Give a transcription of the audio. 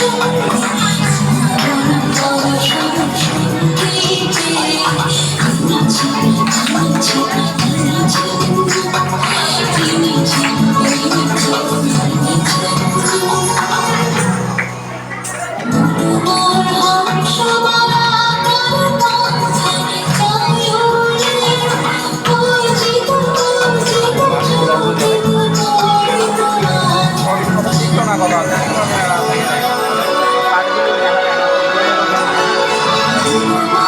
Gracias. Música